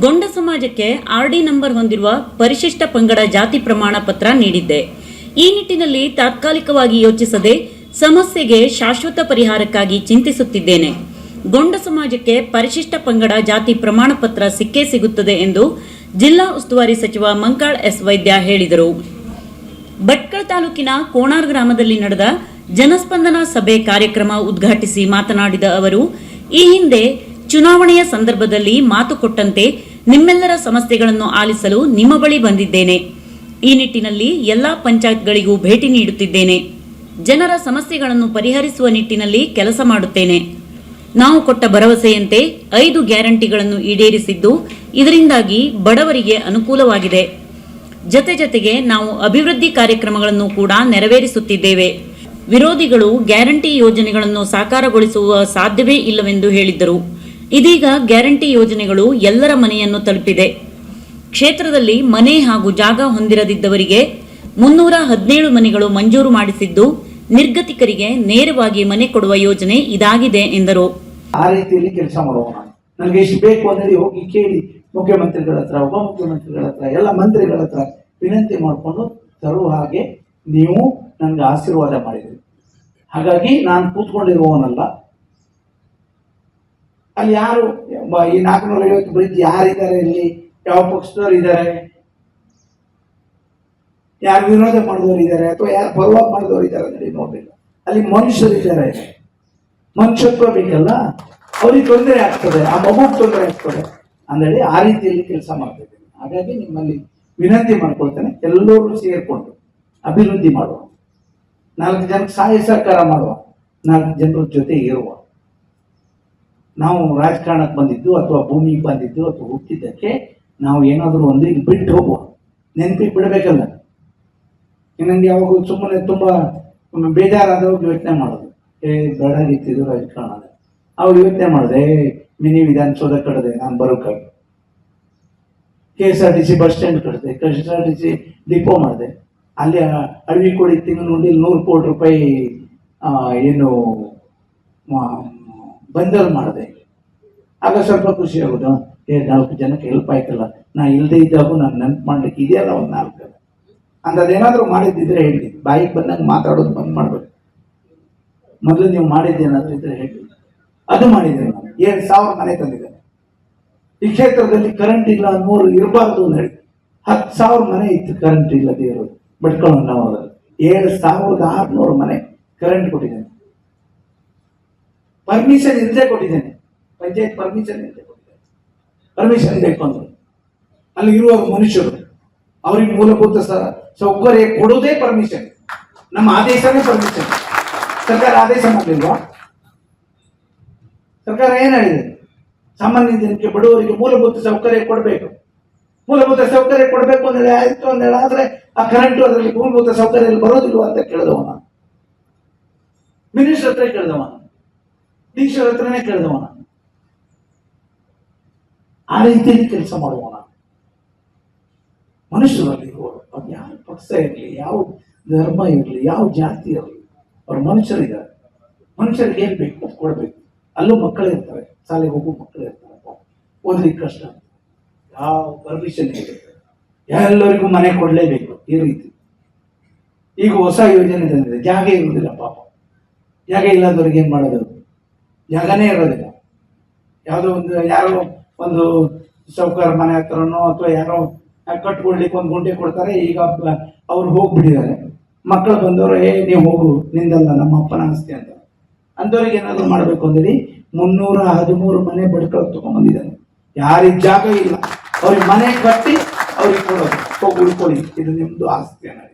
ಗೊಂಡ ಸಮಾಜಕ್ಕೆ RD number ಹೊಂದಿರುವ ಪರಿಶಿಷ್ಟ ಪಂಗಡ ಜಾತಿ ಪ್ರಮಾಣ ಪತ್ರ ನೀಡಿದ್ದೆ. ಈ ನಿಟ್ಟಿನಲ್ಲಿ ತಾತ್ಕಾಲಿಕವಾಗಿ ಯೋಚಿಸದೆ ಸಮಸ್ಯೆಗೆ ಶಾಶ್ವತ ಪರಿಹಾರಕ್ಕಾಗಿ ಚಿಂತಿಸುತ್ತಿದ್ದೇನೆ. ಗೊಂಡ ಸಮಾಜಕ್ಕೆ ಪರಿಶಿಷ್ಟ ಪಂಗಡ ಜಾತಿ ಪ್ರಮಾಣ ಪತ್ರ ಸಿಕ್ಕೇ ಸಿಗುತ್ತದೆ ಎಂದು ಜಿಲ್ಲಾ ಉಸ್ತುವಾರಿ ಸಚಿವ ಮಂಕಾಳ್ ಎಸ್ ವೈದ್ಯ ಹೇಳಿದರು. ಭಟ್ಕಳ ತಾಲೂಕಿನ ಕೋಣಾರ್ ಗ್ರಾಮದಲ್ಲಿ ನಡೆದ ಜನಸ್ಪಂದನ ಸಭೆ ಕಾರ್ಯಕ್ರಮ ಉದ್ಘಾಟಿಸಿ ಮಾತನಾಡಿದ ಅವರು, ಈ ಹಿಂದೆ ಚುನಾವಣೆಯ ಸಂದರ್ಭದಲ್ಲಿ ಮಾತು ಕೊಟ್ಟಂತೆ ನಿಮ್ಮೆಲ್ಲರ ಸಮಸ್ಯೆಗಳನ್ನು ಆಲಿಸಲು ನಿಮ್ಮ ಬಳಿ ಬಂದಿದ್ದೇನೆ. ಈ ನಿಟ್ಟಿನಲ್ಲಿ ಎಲ್ಲಾ ಪಂಚಾಯತ್ಗಳಿಗೂ ಭೇಟಿ ನೀಡುತ್ತಿದ್ದೇನೆ. ಜನರ ಸಮಸ್ಯೆಗಳನ್ನು ಪರಿಹರಿಸುವ ನಿಟ್ಟಿನಲ್ಲಿ ಕೆಲಸ ಮಾಡುತ್ತೇನೆ. ನಾವು ಕೊಟ್ಟ ಭರವಸೆಯಂತೆ ಐದು ಗ್ಯಾರಂಟಿಗಳನ್ನು ಈಡೇರಿಸಿದ್ದು ಇದರಿಂದಾಗಿ ಬಡವರಿಗೆ ಅನುಕೂಲವಾಗಿದೆ. ಜತೆ ಜತೆಗೆ ನಾವು ಅಭಿವೃದ್ಧಿ ಕಾರ್ಯಕ್ರಮಗಳನ್ನು ಕೂಡ ನೆರವೇರಿಸುತ್ತಿದ್ದೇವೆ. ವಿರೋಧಿಗಳು ಗ್ಯಾರಂಟಿ ಯೋಜನೆಗಳನ್ನು ಸಾಕಾರಗೊಳಿಸುವ ಸಾಧ್ಯವೇ ಇಲ್ಲವೆಂದು ಹೇಳಿದ್ದರು. ಇದೀಗ ಗ್ಯಾರಂಟಿ ಯೋಜನೆಗಳು ಎಲ್ಲರ ಮನೆಯನ್ನು ತಲುಪಿದೆ. ಕ್ಷೇತ್ರದಲ್ಲಿ ಮನೆ ಹಾಗೂ ಜಾಗ ಹೊಂದಿರದಿದ್ದವರಿಗೆ ಮುನ್ನೂರ ಹದಿನೇಳು ಮನೆಗಳು ಮಂಜೂರು ಮಾಡಿಸಿದ್ದು, ನಿರ್ಗತಿಕರಿಗೆ ನೇರವಾಗಿ ಮನೆ ಕೊಡುವ ಯೋಜನೆ ಇದಾಗಿದೆ ಎಂದರು. ಆ ರೀತಿಯಲ್ಲಿ ಕೆಲಸ ಮಾಡೋಣ ನಾನು ನನಗೆ ಇಷ್ಟು ಬೇಕು ಅನ್ನೋದು ಹೋಗಿ ಕೇಳಿ ಮುಖ್ಯಮಂತ್ರಿಗಳ ಹತ್ರ, ಉಪಮುಖ್ಯಮಂತ್ರಿಗಳ ಹತ್ರ, ಎಲ್ಲ ಮಂತ್ರಿಗಳ ಹತ್ರ ವಿನಂತಿ ಮಾಡಿಕೊಂಡು ತರುವ ಹಾಗೆ ನೀವು ನನಗೆ ಆಶೀರ್ವಾದ ಮಾಡಿದ್ರಿ. ಹಾಗಾಗಿ ನಾನು ಕೂತ್ಕೊಂಡಿರುವವನಲ್ಲ ಅಲ್ಲಿ ಯಾರು ಈ ನಾಲ್ಕುನೂರ ಐವತ್ತು ಬ್ರಿಜ್ ಯಾರಿದ್ದಾರೆ ಇಲ್ಲಿ? ಯಾವ ಪಕ್ಷದವ್ರು ಇದ್ದಾರೆ? ಯಾರು ವಿರೋಧ ಮಾಡಿದವರು ಇದ್ದಾರೆ ಅಥವಾ ಯಾರು ಪರವಾಗಿ ಮಾಡಿದವರು ಇದ್ದಾರೆ ನೋಡಿ ನೋಡ್ಬೇಕು. ಅಲ್ಲಿ ಮನುಷ್ಯರು ಇದ್ದಾರೆ. ಮನುಷ್ಯತ್ವ ಬೇಕಲ್ಲ? ಅವ್ರಿಗೆ ತೊಂದರೆ ಆಗ್ತದೆ. ಆ ಮಗುಗೆ ತೊಂದರೆ ಆಗ್ತದೆ. ಅಂದೇಳಿ ಆ ರೀತಿಯಲ್ಲಿ ಕೆಲಸ ಮಾಡ್ತಿದ್ದೀನಿ ಹಾಗಾಗಿ ನಿಮ್ಮಲ್ಲಿ ವಿನಂತಿ ಮಾಡ್ಕೊಳ್ತೇನೆ. ಎಲ್ಲರೂ ಸೇರ್ಕೊಂಡು ಅಭಿವೃದ್ಧಿ ಮಾಡುವ. ನಾಲ್ಕು ಜನಕ್ಕೆ ಸಹಾಯ ಸಹಕಾರ ಮಾಡುವ. ನಾಲ್ಕು ಜನರ ಜೊತೆ ಇರುವ. ನಾವು ರಾಜಕಾರಣಕ್ಕೆ ಬಂದಿದ್ದು ಅಥವಾ ಭೂಮಿಗೆ ಬಂದಿದ್ದು ಅಥವಾ ಹುಟ್ಟಿದ್ದಕ್ಕೆ ನಾವು ಏನಾದರೂ ಒಂದು ಇಲ್ಲಿ ಬಿಟ್ಟು ಹೋಗುವ. ನೆನಪಿಗೆ ಬಿಡಬೇಕಲ್ಲ. ನನಗೆ ಯಾವಾಗ ಸುಮ್ಮನೆ ತುಂಬ ಬೇಜಾರಾದವಾಗ ಯೋಚನೆ ಮಾಡೋದು. ಏ, ಬೇಡ ರೀತಿದು ರಾಜಕಾರಣ ಅವ್ರು ಯೋಚನೆ ಮಾಡಿದೆ ಮಿನಿ ವಿಧಾನಸೌಧ ಕಡದೆ, ನಾನು ಬರೋಕ್ಕಾಗಿ K S R T C bus stand ಕಟ್ಟಿದೆ K S R T C depot ಮಾಡಿದೆ. ಅಲ್ಲಿ ಅಡವಿ ಕೊಡಿ ತಿಂಗಳು ನೋಡಿ ನೂರು ಕೋಟಿ ರೂಪಾಯಿ ಏನು ಬಂದರ್ ಮಾಡಿದೆ. ಆಗ ಸ್ವಲ್ಪ ಖುಷಿ ಆಗೋದು, ಏ, ನಾಲ್ಕು ಜನಕ್ಕೆ ಹೆಲ್ಪ್ ಆಯ್ತಲ್ಲ, ನಾ ಇಲ್ಲದೆ ಇದ್ದಾಗೂ ನಾನು ನೆನ್ಪು ಮಾಡ್ಲಿಕ್ಕೆ ಇದೆಯಲ್ಲ ಒಂದು ನಾಲ್ಕು ಜನ. ಅದೇನಾದರೂ ಮಾಡಿದ್ದಿದ್ರೆ ಹೇಳಿ, ಬಾಯಿಗೆ ಬಂದಂಗೆ ಮಾತಾಡೋದು ಬಂದ್ ಮಾಡ್ಬೇಕು. ಮೊದಲು ನೀವು ಮಾಡಿದ್ದೇನಾದ್ರೂ ಇದ್ರೆ ಹೇಳಿ. ಅದು ಮಾಡಿದ್ದೇನೆ ನಾನು. ಏಳು ಸಾವಿರ ಮನೆ ತಂದಿದ್ದೇನೆ ಈ ಕ್ಷೇತ್ರದಲ್ಲಿ ಕರೆಂಟ್ ಇಲ್ಲ ಮೂರು ಇರಬಾರ್ದು ಅಂತ ಹೇಳಿ. ಹತ್ತು ಸಾವಿರ ಮನೆ ಇತ್ತು ಕರೆಂಟ್ ಇಲ್ಲದೇ ಇರೋದು. ಬಿಟ್ಕೊಂಡು ನಾವು ಏಳು ಸಾವಿರದ ಆರುನೂರು ಮನೆ ಕರೆಂಟ್ ಕೊಟ್ಟಿದ್ದೇನೆ ಪರ್ಮಿಷನ್ ಇಲ್ಲದೆ ಕೊಟ್ಟಿದ್ದೇನೆ. ಪಂಚಾಯತ್ ಪರ್ಮಿಷನ್ ಇಲ್ಲದೆ ಕೊಟ್ಟಿದ್ದೇನೆ. ಪರ್ಮಿಷನ್ ಬೇಕು ಅಂದ್ರೆ ಅಲ್ಲಿ ಇರುವ ಮನುಷ್ಯರು, ಅವರಿಗೆ ಮೂಲಭೂತ ಸೌಕರ್ಯ ಕೊಡೋದೇ ಪರ್ಮಿಷನ್ ನಮ್ಮ ಆದೇಶನೇ ಪರ್ಮಿಷನ್ ಸರ್ಕಾರ ಆದೇಶ ಮಾಡಲಿಲ್ವಾ? ಸರ್ಕಾರ ಏನು ಹೇಳಿದೆ? ಸಾಮಾನ್ಯ ಜನಕ್ಕೆ ಬಡವರಿಗೆ ಮೂಲಭೂತ ಸೌಕರ್ಯ ಕೊಡಬೇಕು. ಮೂಲಭೂತ ಸೌಕರ್ಯ ಕೊಡಬೇಕು ಅಂದ್ರೆ ಆಯಿತು ಅಂತ ಆದ್ರೆ ಆ ಕರೆಂಟ್ ಅದರಲ್ಲಿ ಮೂಲಭೂತ ಸೌಕರ್ಯ ಬರೋದಿಲ್ಲ ಅಂತ ಕೇಳಿದವ ನಾನು ಮಿನಿಸ್ಟರ್ ಹತ್ರ ಕೇಳಿದವ ಟೀಚರ್ ಹತ್ರನೇ ಕೇಳಿದವ ನಾನು ಆ ರೀತಿಯಲ್ಲಿ ಕೆಲಸ ಮಾಡುವ ಮನುಷ್ಯರಲ್ಲಿ ಅವ್ರು ಯಾವ ಪಕ್ಷ ಇರಲಿ, ಯಾವ ಧರ್ಮ ಇರಲಿ, ಯಾವ ಜಾತಿ ಇರಲಿ, ಅವ್ರ ಮನುಷ್ಯರಿದ್ದಾರೆ. ಮನುಷ್ಯರಿಗೆ ಏನ್ ಬೇಕು ಕೊಡಬೇಕು. ಅಲ್ಲೂ ಮಕ್ಕಳು ಇರ್ತಾರೆ, ಶಾಲೆಗೆ ಹೋಗೋ ಮಕ್ಕಳು ಇರ್ತಾರೆ. ಓದ್ಲಿಕ್ಕೆ ಕಷ್ಟ ಯಾವ ಪರ್ಮಿಷನ್ ಎಲ್ಲರಿಗೂ ಮನೆ ಕೊಡಲೇಬೇಕು, ಈ ರೀತಿ. ಈಗ ಹೊಸ ಯೋಜನೆ ತಂದಿದೆ. ಜಾಗ ಇರುವುದಿಲ್ಲ ಪಾಪ. ಜಾಗ ಇಲ್ಲದವ್ರಿಗೆ ಏನ್ ಮಾಡೋದು? ಜಾಗನೇ ಇರೋದಿಲ್ಲ. ಯಾವುದೋ ಒಂದು, ಯಾರೋ ಒಂದು ಸೌಕರ್ ಮನೆ ಹತ್ರನೋ ಅಥವಾ ಯಾರೋ ಕಟ್ಕೊಳ್ಲಿಕ್ಕೆ ಒಂದು ಗುಂಡಿ ಕೊಡ್ತಾರೆ, ಈಗ ಅವ್ರು ಹೋಗ್ಬಿಟ್ಟಿದ್ದಾರೆ. ಮಕ್ಕಳು ಬಂದವರು, ಏ, ನೀವು ಹೋಗು, ನಿಂದಲ್ಲ ನಮ್ಮ ಅಪ್ಪನ ಆಸ್ತಿ ಅಂತ. ಅಂಥವ್ರಿಗೆ ಏನಾದರೂ ಮಾಡಬೇಕು ಅಂದ್ರೆ, ಮುನ್ನೂರ ಹದಿಮೂರು ಮನೆ ಬಡ್ಕಳು ತಗೊಂಡ್ಬಂದಿದ್ದಾರೆ ಯಾರಿಗೆ ಜಾಗ ಇಲ್ಲ. ಅವ್ರಿಗೆ ಮನೆ ಕಟ್ಟಿ ಅವ್ರಿಗೆ ಕೊಡೋದು. ಹೋಗಿ ಉಳ್ಕೊಳ್ಳಿ, ಇದು ನಿಮ್ಮದು ಆಸ್ತಿ ಅನ್ನೋದು.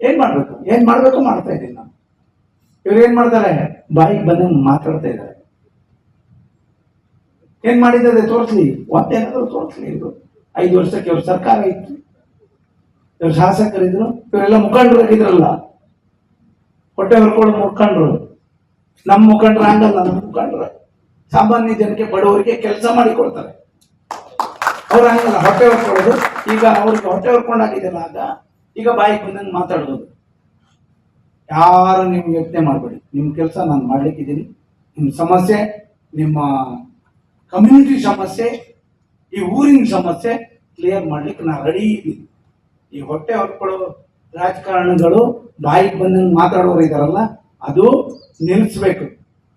ಏನ್ ಮಾಡಬೇಕು? ಏನು ಮಾಡಬೇಕು ಮಾಡ್ತಾ ಇದ್ದೀನಿ ನಾನು. ಇವ್ರು ಏನ್ ಮಾಡ್ತಾರೆ? ಬಾಯಿಗೆ ಬಂದಂಗೆ ಮಾತಾಡ್ತಾ ಇದ್ದಾರೆ. ಏನ್ ಮಾಡಿದ್ದಾರೆ ತೋರಿಸ್ಲಿ? ಒಂದೇನಾದ್ರು ತೋರಿಸ್ಲಿ ಇದು ಐದು ವರ್ಷಕ್ಕೆ ಇವ್ರ ಸರ್ಕಾರ ಇತ್ತು. ಇವ್ರ ಶಾಸಕರಿದ್ರು. ಇವರೆಲ್ಲ ಮುಖಂಡರಾಗಿದ್ರಲ್ಲ. ಹೊಟ್ಟೆ ಹೊರ್ಕೊಳ್ಳೋ ಮುಖಂಡರು. ನಮ್ಮ ಮುಖಂಡರು ಹಂಗಲ್ಲ ನಮ್ಮ ಮುಖಂಡರು. ಸಾಮಾನ್ಯ ಜನಕ್ಕೆ ಬಡವರಿಗೆ ಕೆಲಸ ಮಾಡಿ ಕೊಡ್ತಾರೆ. ಅವ್ರು ಹಂಗಲ್ಲ, ಹೊಟ್ಟೆ ಹೊರ್ಕೊಳ್ಳೋದು. ಈಗ ಅವ್ರಿಗೆ ಹೊಟ್ಟೆ ಹೊರ್ಕೊಂಡಾಗಿದೆಯಲ್ಲ ಆಗ ಈಗ ಬಾಯಿಗೆ ಬಂದಂಗೆ ಮಾತಾಡೋದು. ಯಾರು ನೀವು ಯೋಚನೆ ಮಾಡಬೇಡಿ. ನಿಮ್ಮ ಕೆಲಸ ನಾನು ಮಾಡ್ಲಿಕ್ಕಿದ್ದೀನಿ. ನಿಮ್ಮ ಸಮಸ್ಯೆ, ನಿಮ್ಮ ಕಮ್ಯುನಿಟಿ ಸಮಸ್ಯೆ, ಈ ಊರಿನ ಸಮಸ್ಯೆ ಕ್ಲಿಯರ್ ಮಾಡ್ಲಿಕ್ಕೆ ನಾನು ರೆಡಿ ಇದ್ದೀನಿ. ಈ ಹೊಟ್ಟೆ ಹೊರ್ಕೊಳ್ಳೋ ರಾಜಕಾರಣಗಳು ಬಾಯಿಗೆ ಬಂದಂಗೆ ಮಾತಾಡೋರು ಇದಾರಲ್ಲ, ಅದು ನಿಲ್ಲಿಸ್ಬೇಕು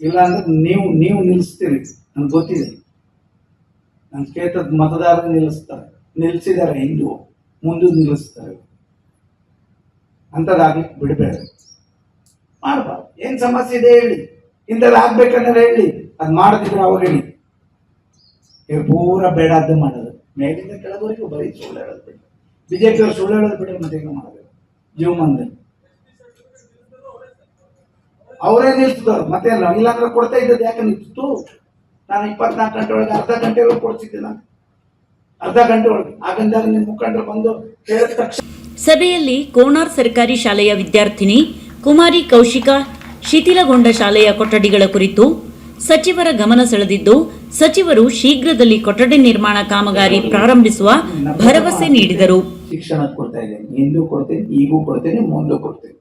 ಇಲ್ಲಾಂದ್ರೆ ನೀವು ನೀವು ನಿಲ್ಲಿಸ್ತೀರಿ ನನ್ಗೆ ಗೊತ್ತಿದೆ. ನನ್ನ ಕ್ಷೇತ್ರದ ಮತದಾರರು ನಿಲ್ಲಿಸ್ತಾರೆ ನಿಲ್ಲಿಸಿದ್ದಾರೆ ಹಿಂದೂ. ಮುಂದೆ ನಿಲ್ಲಿಸ್ತಾರೆ ಅಂಥದ್ದಾಗ್ಲಿಕ್ಕೆ ಬಿಡಬೇಡ. ಮಾಡಬಾರ್ದು. ಏನ್ ಸಮಸ್ಯೆ ಇದೆ ಹೇಳಿ. ಇಂಥದ್ದು ಆಗ್ಬೇಕಂದ್ರೆ ಹೇಳಿ. ಅದು ಮಾಡದಿದ್ರೆ ಅವಾಗ ಹೇಳಿ. ಪೂರ ಬೇಡ ಅದು ಮಾಡೋದು. ಮೇಲಿಂದ ಕೆಳಗೋರಿಗೂ ಬರೀ ಸುಳ್ಳು ಹೇಳೋದು ಬಿಟ್ಟು ಬಿಜೆಪಿ ಅವ್ರು ಸುಳ್ಳು ಹೇಳೋದು ಬಿಟ್ಟು ಮತ್ತೆ ಏನು ಮಾಡೋದು? ಅವರೇ ನಿಲ್ಸಿದವ್ರು. ಮತ್ತೆ ಇಲ್ಲಾಂದ್ರೆ ಕೊಡ್ತಾ ಇದ್ದದ್ದು ಯಾಕೆ ನಿಲ್ತಿತ್ತು ನಾನು ಇಪ್ಪತ್ನಾಲ್ಕು ಗಂಟೆ ಒಳಗೆ ಅರ್ಧ ಗಂಟೆ ಒಳಗೆ ಕೊಡ್ತಿದ್ದೆ ನಾನು ಅರ್ಧ ಗಂಟೆ ಒಳಗೆ. ಹಾಗಂದಾಗ ನಿಮ್ಮ ಮುಖಂಡರು ಬಂದು ಹೇಳಿದ ತಕ್ಷಣ ಸಭೆಯಲ್ಲಿ ಕೋಣಾರ್ ಸರ್ಕಾರಿ ಶಾಲೆಯ ವಿದ್ಯಾರ್ಥಿನಿ ಕುಮಾರಿ ಕೌಶಿಕ ಶಿಥಿಲಗೊಂಡ ಶಾಲೆಯ ಕೊಠಡಿಗಳ ಕುರಿತು ಸಚಿವರ ಗಮನ ಸೆಳೆದಿದ್ದು, ಸಚಿವರು ಶೀಘ್ರದಲ್ಲಿ ಕೊಠಡಿ ನಿರ್ಮಾಣ ಕಾಮಗಾರಿ ಪ್ರಾರಂಭಿಸುವ ಭರವಸೆ ನೀಡಿದರು. ಶಿಕ್ಷಣ ಕೊಡ್ತಾ ಇದ್ದೇನೆ ಇಂದು ಕೊಡ್ತೇನೆ ಈಗೂ ಕೊಡ್ತೇನೆ ಮುಂದೆ ಕೊಡ್ತೇನೆ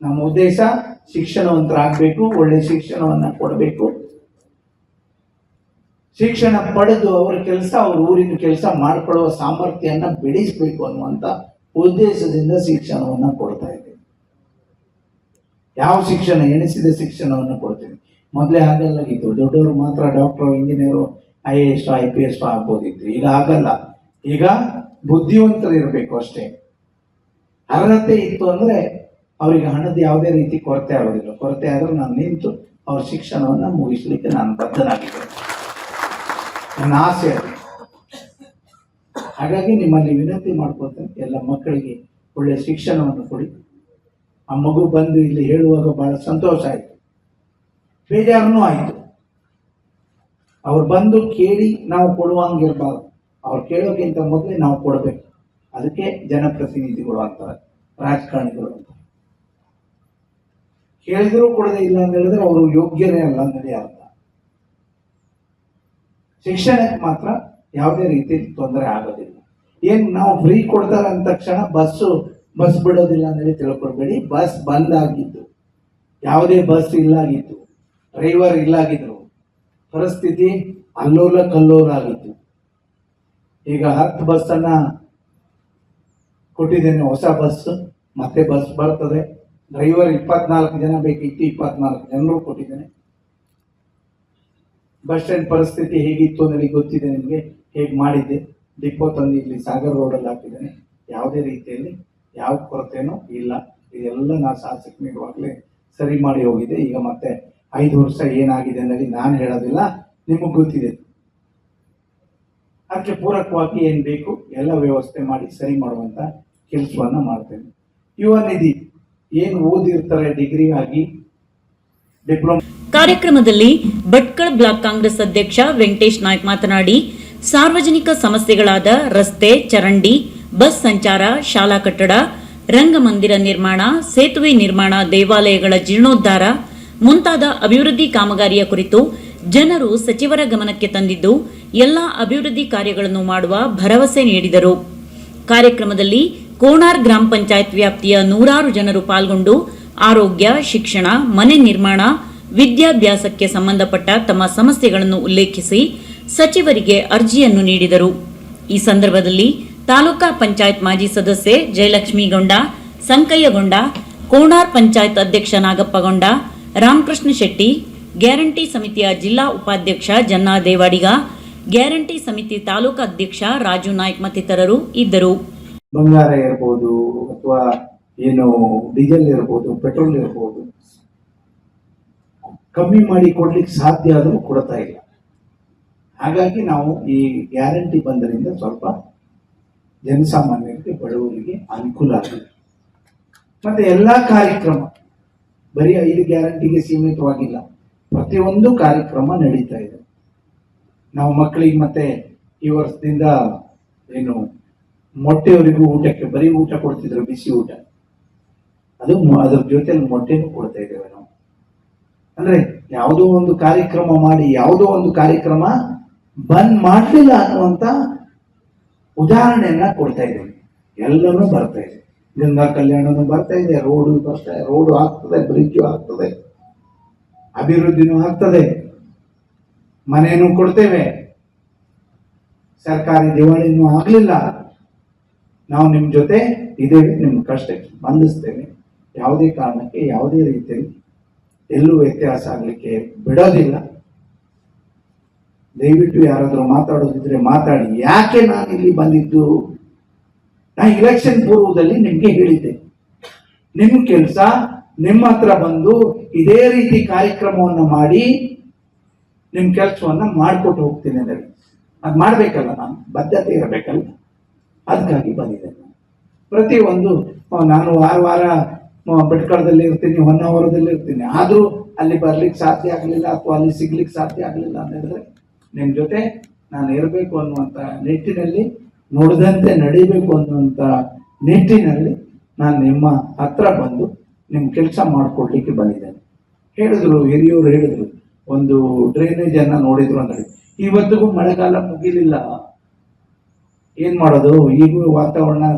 ನಮ್ಮ ಉದ್ದೇಶ ಶಿಕ್ಷಣವಂತರಾಗಬೇಕು, ಒಳ್ಳೆ ಶಿಕ್ಷಣವನ್ನ ಕೊಡಬೇಕು. ಶಿಕ್ಷಣ ಪಡೆದು ಅವರ ಕೆಲಸ, ಅವ್ರ ಊರಿನ ಕೆಲಸ ಮಾಡಿಕೊಳ್ಳುವ ಸಾಮರ್ಥ್ಯನ ಬೆಳೆಸಬೇಕು ಅನ್ನುವಂಥ ಉದ್ದೇಶದಿಂದ ಶಿಕ್ಷಣವನ್ನ ಕೊಡ್ತಾ ಯಾವ ಶಿಕ್ಷಣ, ಎಣಿಸಿದ ಶಿಕ್ಷಣವನ್ನು ಕೊಡ್ತೀನಿ ಮೊದಲೇ ಹಾಗಲ್ಲಾಗಿತ್ತು. ದೊಡ್ಡವರು ಮಾತ್ರ doctor, engineer I A S I P S ಆಗ್ಬೋದಿತ್ತು. ಈಗ ಆಗಲ್ಲ ಈಗ ಬುದ್ಧಿವಂತರು ಇರಬೇಕು ಅಷ್ಟೇ. ಅರ್ಹತೆ ಇತ್ತು ಅಂದರೆ ಅವರಿಗೆ ಹಣದ ಯಾವುದೇ ರೀತಿ ಕೊರತೆ ಆಗೋದಿಲ್ಲ. ಕೊರತೆ ಆದರೂ ನಾನು ನಿಂತು ಅವ್ರ ಶಿಕ್ಷಣವನ್ನು ಮುಗಿಸ್ಲಿಕ್ಕೆ ನಾನು ಬದ್ಧನಾಗಿದ್ದೇನೆ. ನನ್ನ ಆಸೆ ಅದು. ಹಾಗಾಗಿ ನಿಮ್ಮಲ್ಲಿ ವಿನಂತಿ ಮಾಡ್ಕೊತೇನೆ ಎಲ್ಲ ಮಕ್ಕಳಿಗೆ ಒಳ್ಳೆಯ ಶಿಕ್ಷಣವನ್ನು ಕೊಡಿ. ಆ ಮಗು ಬಂದು ಇಲ್ಲಿ ಹೇಳುವಾಗ ಬಹಳ ಸಂತೋಷ ಆಯಿತು. ಬೇಜಾರನೂ ಆಯಿತು. ಅವ್ರು ಬಂದು ಕೇಳಿ ನಾವು ಕೊಡುವಂಗಿರ್ಬಾರ್ದು. ಅವ್ರು ಕೇಳೋಕ್ಕಿಂತ ಮೊದಲೇ ನಾವು ಕೊಡಬೇಕು. ಅದಕ್ಕೆ ಜನಪ್ರತಿನಿಧಿಗಳು ಅಂತಾರೆ ರಾಜಕಾರಣಿಗಳು ಅಂತ ಕೇಳಿದ್ರು ಕೊಡದೇ ಇಲ್ಲ ಅಂತ ಹೇಳಿದ್ರೆ ಅವರು ಯೋಗ್ಯರೇ ಅಲ್ಲ ಅನ್ನೋದೇ ಅರ್ಥ. ಶಿಕ್ಷಣಕ್ಕೆ ಮಾತ್ರ ಯಾವುದೇ ರೀತಿ ತೊಂದರೆ ಆಗೋದಿಲ್ಲ. ಏನ್ ನಾವು ಫ್ರೀ ಕೊಡ್ತಾರೆ ಅಂದ ತಕ್ಷಣ ಬಸ್ಸು ಬಸ್ ಬಿಡೋದಿಲ್ಲ ಅಂತೇಳಿ ತಿಳ್ಕೊಳ್ಬೇಡಿ. ಬಸ್ ಬಂದ್ ಆಗಿದ್ದು, ಯಾವುದೇ ಬಸ್ ಇಲ್ಲಾಗಿತ್ತು ಡ್ರೈವರ್ ಇಲ್ಲಾಗಿದ್ರು, ಪರಿಸ್ಥಿತಿ ಅಲ್ಲೋಲ ಕಲ್ಲೋಲ ಆಗಿತ್ತು. ಈಗ ಹತ್ತು ಬಸ್ಸನ್ನು ಕೊಟ್ಟಿದ್ದೇನೆ, ಹೊಸ ಬಸ್ ಮತ್ತೆ ಬಸ್ ಬರ್ತದೆ. ಡ್ರೈವರ್ ಇಪ್ಪತ್ನಾಲ್ಕು ಜನ ಬೇಕಿತ್ತು ಇಪ್ಪತ್ನಾಲ್ಕು ಜನರು ಕೊಟ್ಟಿದ್ದೇನೆ. ಬಸ್ ಸ್ಟ್ಯಾಂಡ್ ಪರಿಸ್ಥಿತಿ ಹೇಗಿತ್ತು ನನಗೆ ಗೊತ್ತಿದೆ ನಿಮಗೆ. ಹೇಗೆ ಮಾಡಿದ್ದೆ? ಡಿಪೋ ತಂದು ಇಲ್ಲಿ ಸಾಗರ್ ರೋಡಲ್ಲಿ ಹಾಕಿದ್ದೇನೆ. ಯಾವುದೇ ರೀತಿಯಲ್ಲಿ ಯಾವ ಕೊರತೆನೂ ಇಲ್ಲ. ಇದೆಲ್ಲ ನಾನು ಶಾಸಕನಿರುವಾಗಲೇ ಸರಿ ಮಾಡಿ ಹೋಗಿದೆ. ಈಗ ಮತ್ತೆ ಐದು ವರ್ಷ ಏನಾಗಿದೆ ಅನ್ನೋದು ನಾನು ಹೇಳೋದಿಲ್ಲ, ನಿಮಗೆ ಗೊತ್ತಿದೆ. ಅದಕ್ಕೆ ಪೂರಕವಾಗಿ ಏನು ಬೇಕು, ಎಲ್ಲ ವ್ಯವಸ್ಥೆ ಮಾಡಿ ಸರಿ ಮಾಡುವಂತ ಕೆಲಸವನ್ನು ಮಾಡ್ತೇನೆ. ಯುವ ನಿಧಿ ಏನು ಓದಿರ್ತಾರೆ ಡಿಗ್ರಿ ಆಗಿ ಡಿಪ್ಲೊಮಾ ಕಾರ್ಯಕ್ರಮದಲ್ಲಿ ಭಟ್ಕಳ ಬ್ಲಾಕ್ ಕಾಂಗ್ರೆಸ್ ಅಧ್ಯಕ್ಷ ವೆಂಕಟೇಶ್ ನಾಯ್ಕ ಮಾತನಾಡಿ, ಸಾರ್ವಜನಿಕ ಸಮಸ್ಯೆಗಳಾದ ರಸ್ತೆ, ಚರಂಡಿ ಬಸ್ ಸಂಚಾರ, ಶಾಲಾ ಕಟ್ಟಡ, ರಂಗಮಂದಿರ ನಿರ್ಮಾಣ, ಸೇತುವೆ ನಿರ್ಮಾಣ, ದೇವಾಲಯಗಳ ಜೀರ್ಣೋದ್ಧಾರ, ಮುಂತಾದ ಅಭಿವೃದ್ಧಿ ಕಾಮಗಾರಿಯ ಕುರಿತು ಜನರು ಸಚಿವರ ಗಮನಕ್ಕೆ ತಂದಿದ್ದು, ಎಲ್ಲ ಅಭಿವೃದ್ಧಿ ಕಾರ್ಯಗಳನ್ನು ಮಾಡುವ ಭರವಸೆ ನೀಡಿದರು. ಕಾರ್ಯಕ್ರಮದಲ್ಲಿ ಕೋಣಾರ್ ಗ್ರಾಮ ಪಂಚಾಯತ್ ವ್ಯಾಪ್ತಿಯ ನೂರಾರು ಜನರು ಪಾಲ್ಗೊಂಡು, ಆರೋಗ್ಯ, ಶಿಕ್ಷಣ, ಮನೆ ನಿರ್ಮಾಣ, ವಿದ್ಯಾಭ್ಯಾಸಕ್ಕೆ ಸಂಬಂಧಪಟ್ಟ ತಮ್ಮ ಸಮಸ್ಯೆಗಳನ್ನು ಉಲ್ಲೇಖಿಸಿ ಸಚಿವರಿಗೆ ಅರ್ಜಿಯನ್ನು ನೀಡಿದರು. ಈ ಸಂದರ್ಭದಲ್ಲಿ ತಾಲೂಕಾ ಪಂಚಾಯತ್ ಮಾಜಿ ಸದಸ್ಯೆ ಜಯಲಕ್ಷ್ಮೀಗೊಂಡ ಸಂಕಯ್ಯಗೊಂಡ, ಕೋಣಾರ್ ಪಂಚಾಯತ್ ಅಧ್ಯಕ್ಷ ನಾಗಪ್ಪಗೊಂಡ ರಾಮಕೃಷ್ಣ ಶೆಟ್ಟಿ, ಗ್ಯಾರಂಟಿ ಸಮಿತಿಯ ಜಿಲ್ಲಾ ಉಪಾಧ್ಯಕ್ಷ ಜನ್ನಾ ದೇವಾಡಿಗ, ಗ್ಯಾರಂಟಿ ಸಮಿತಿ ತಾಲೂಕು ಅಧ್ಯಕ್ಷ ರಾಜು ನಾಯ್ಕ್ ಮತ್ತಿತರರು ಇದ್ದರು. ಬಂಗಾರ ಇರಬಹುದು ಅಥವಾ ಏನು ಡೀಸೆಲ್ ಇರಬಹುದು ಪೆಟ್ರೋಲ್ ಇರಬಹುದು ಕಮ್ಮಿ ಮಾಡಿ ಕೊಡ್ಲಿಕ್ಕೆ ಸಾಧ್ಯ ಆದರೂ ಕೊಡ್ತಾ ಇಲ್ಲ. ಹಾಗಾಗಿ ನಾವು ಈ ಗ್ಯಾರಂಟಿ ಬಂದರಿಂದ ಸ್ವಲ್ಪ ಜನಸಾಮಾನ್ಯರಿಗೆ, ಬಡವರಿಗೆ ಅನುಕೂಲ ಆಗುತ್ತೆ ಮತ್ತೆ ಎಲ್ಲ ಕಾರ್ಯಕ್ರಮ, ಬರೀ ಐದು ಗ್ಯಾರಂಟಿಗೆ ಸೀಮಿತವಾಗಿಲ್ಲ, ಪ್ರತಿಯೊಂದು ಕಾರ್ಯಕ್ರಮ ನಡೀತಾ ಇದೆ. ನಾವು ಮಕ್ಕಳಿಗೆ ಮತ್ತೆ ಈ ವರ್ಷದಿಂದ ಏನು, ಮೊಟ್ಟೆಯವರಿಗೂ ಊಟಕ್ಕೆ, ಬರೀ ಊಟ ಕೊಡ್ತಿದ್ರು, ಬಿಸಿ ಊಟ. ಅದು ಅದ್ರ ಜೊತೆಲಿ ಮೊಟ್ಟೆನೂ ಕೊಡ್ತಾ ಇದ್ದೇವೆ ನಾವು. ಅಂದ್ರೆ ಯಾವುದೋ ಒಂದು ಕಾರ್ಯಕ್ರಮ ಮಾಡಿ, ಯಾವುದೋ ಒಂದು ಕಾರ್ಯಕ್ರಮ ಬಂದ್ ಮಾಡಲಿಲ್ಲ ಅನ್ನುವಂತ ಉದಾಹರಣೆಯನ್ನ ಕೊಡ್ತಾ ಇದ್ದೇವೆ ಎಲ್ಲನೂ ಬರ್ತಾ ಇದೆ. ಗಂಗಾ ಕಲ್ಯಾಣನೂ ಬರ್ತಾ ಇದೆ, ರೋಡು ಬರ್ತಾ ರೋಡು ಆಗ್ತದೆ ಬ್ರಿಡ್ಜು ಆಗ್ತದೆ, ಅಭಿವೃದ್ಧಿನೂ ಆಗ್ತದೆ. ಮನೆಯನ್ನು ಕೊಡ್ತೇವೆ. ಸರ್ಕಾರಿ ದಿವಾಳಿನೂ ಆಗಲಿಲ್ಲ. ನಾವು ನಿಮ್ಮ ಜೊತೆ ಇದ್ದೇವೆ ನಿಮ್ಮ ಕಷ್ಟಕ್ಕೆ ಬಂಧಿಸ್ತೇವೆ. ಯಾವುದೇ ಕಾರಣಕ್ಕೆ, ಯಾವುದೇ ರೀತಿಯಲ್ಲಿ ಎಲ್ಲೂ ವ್ಯತ್ಯಾಸ ಆಗಲಿಕ್ಕೆ ಬಿಡೋದಿಲ್ಲ. ದಯವಿಟ್ಟು ಯಾರಾದರೂ ಮಾತಾಡೋದಿದ್ರೆ ಮಾತಾಡಿ. ಯಾಕೆ ನಾನು ಇಲ್ಲಿ ಬಂದಿದ್ದು? ನಾ ಇಲೆಕ್ಷನ್ ಪೂರ್ವದಲ್ಲಿ ನಿಮಗೆ ಹೇಳಿದ್ದೆ. ನಿಮ್ಮ ಕೆಲಸ ನಿಮ್ಮ ಹತ್ರ ಬಂದು ಇದೇ ರೀತಿ ಕಾರ್ಯಕ್ರಮವನ್ನು ಮಾಡಿ ನಿಮ್ಮ ಕೆಲಸವನ್ನು ಮಾಡಿಕೊಟ್ಟು ಹೋಗ್ತೀನಿ ಅಂದರೆ. ಅದು ಮಾಡಬೇಕಲ್ಲ ನಾನು? ಬದ್ಧತೆ ಇರಬೇಕಲ್ಲ? ಅದಕ್ಕಾಗಿ ಬಂದಿದ್ದೆ ನಾನು. ಪ್ರತಿಯೊಂದು ನಾನು ವಾರ ವಾರ ಭಟ್ಕಳದಲ್ಲಿ ಇರ್ತೀನಿ, ಹೊನ್ನಾವರದಲ್ಲಿ ಇರ್ತೀನಿ. ಆದರೂ ಅಲ್ಲಿ ಬರ್ಲಿಕ್ಕೆ ಸಾಧ್ಯ ಆಗಲಿಲ್ಲ ಅಥವಾ ಅಲ್ಲಿ ಸಿಗ್ಲಿಕ್ಕೆ ಸಾಧ್ಯ ಆಗಲಿಲ್ಲ ಅಂತ ಹೇಳಿದ್ರೆ ನಿಮ್ಮ ಜೊತೆ ನಾನು ಇರಬೇಕು ಅನ್ನುವಂಥ ನಿಟ್ಟಿನಲ್ಲಿ, ನೋಡಿದಂತೆ ನಡಿಬೇಕು ಅನ್ನುವಂಥ ನಿಟ್ಟಿನಲ್ಲಿ ನಾನು ನಿಮ್ಮ ಹತ್ರ ಬಂದು ನಿಮ್ಮ ಕೆಲಸ ಮಾಡಿಕೊಡ್ಲಿಕ್ಕೆ ಬಂದಿದ್ದೇನೆ. ಹೇಳಿದ್ರು ಹಿರಿಯವರು ಹೇಳಿದ್ರು, ಒಂದು ಡ್ರೈನೇಜನ್ನು ನೋಡಿದ್ರು ಅಂದ್ರೆ, ಇವತ್ತಿಗೂ ಮಳೆಗಾಲ ಮುಗಿಲಿಲ್ಲ. ಏನ್ ಮಾಡೋದು? ಈಗೂ ವಾತಾವರಣ